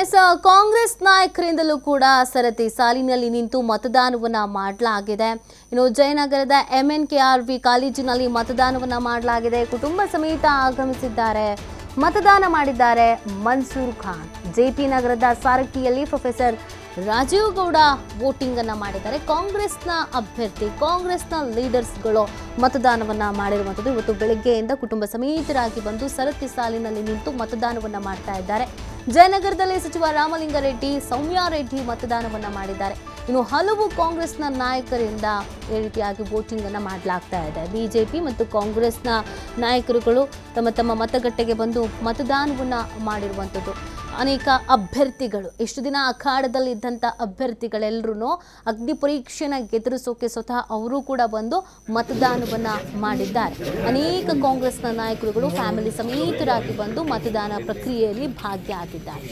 S Congress ನಾಯಕರಿಂದಲೂ ಕೂಡ ಸರತಿ ಸಾಲಿನಲ್ಲಿ ನಿಂತು ಮತದಾನವನ್ನ ಮಾಡಲಾಗಿದೆ. ಇನ್ನು ಜಯನಗರದ M N K R V ಕಾಲೇಜಿನಲ್ಲಿ ಮತದಾನವನ್ನ ಮಾಡಲಾಗಿದೆ. ಕುಟುಂಬ ಸಮೇತ ಆಗಮಿಸಿದ್ದಾರೆ. ಮತದಾನ ಮಾಡಿದ್ದಾರೆ ಮನ್ಸೂರ್ ಖಾನ್. ಜೆ ಪಿ ನಗರದ ಸಾರಕ್ಕಿಯಲ್ಲಿ ಪ್ರೊಫೆಸರ್ ರಾಜೀವ್ ಗೌಡ ವೋಟಿಂಗ್ ಅನ್ನ ಮಾಡಿದ್ದಾರೆ. ಕಾಂಗ್ರೆಸ್ನ ಅಭ್ಯರ್ಥಿ, ಕಾಂಗ್ರೆಸ್ನ ಲೀಡರ್ಸ್ಗಳು ಮತದಾನವನ್ನ ಮಾಡಿರುವಂಥದ್ದು ಇವತ್ತು ಬೆಳಗ್ಗೆಯಿಂದ ಕುಟುಂಬ ಸಮೇತರಾಗಿ ಬಂದು ಸರತಿ ಸಾಲಿನಲ್ಲಿ ನಿಂತು ಮತದಾನವನ್ನ ಮಾಡ್ತಾ ಇದ್ದಾರೆ. ಜಯನಗರದಲ್ಲಿ ಸಚಿವ ರಾಮಲಿಂಗಾರೆಡ್ಡಿ ಸೌಮ್ಯಾ ರೆಡ್ಡಿ ಮತದಾನವನ್ನ ಮಾಡಿದ್ದಾರೆ. ಇನ್ನು ಹಲವು ಕಾಂಗ್ರೆಸ್ನ ನಾಯಕರಿಂದ ಈ ರೀತಿಯಾಗಿ ವೋಟಿಂಗ್ ಅನ್ನು ಮಾಡಲಾಗ್ತಾ ಇದೆ. ಬಿಜೆಪಿ ಮತ್ತು ಕಾಂಗ್ರೆಸ್ನ ನಾಯಕರುಗಳು ತಮ್ಮ ತಮ್ಮ ಮತಗಟ್ಟೆಗೆ ಬಂದು ಮತದಾನವನ್ನ ಮಾಡಿರುವಂಥದ್ದು ಅನೇಕ ಅಭ್ಯರ್ಥಿಗಳು. ಎಷ್ಟು ದಿನ ಅಖಾಡದಲ್ಲಿ ಇದ್ದಂಥ ಅಭ್ಯರ್ಥಿಗಳೆಲ್ಲರೂ ಅಗ್ನಿ ಪರೀಕ್ಷೆನ ಎದುರಿಸೋಕೆ ಸ್ವತಃ ಅವರು ಕೂಡ ಬಂದು ಮತದಾನವನ್ನು ಮಾಡಿದ್ದಾರೆ. ಅನೇಕ ಕಾಂಗ್ರೆಸ್ನ ನಾಯಕರುಗಳು ಫ್ಯಾಮಿಲಿ ಸಮೇತರಾಗಿ ಬಂದು ಮತದಾನ ಪ್ರಕ್ರಿಯೆಯಲ್ಲಿ ಭಾಗಿಯಾಗಿದ್ದಾರೆ.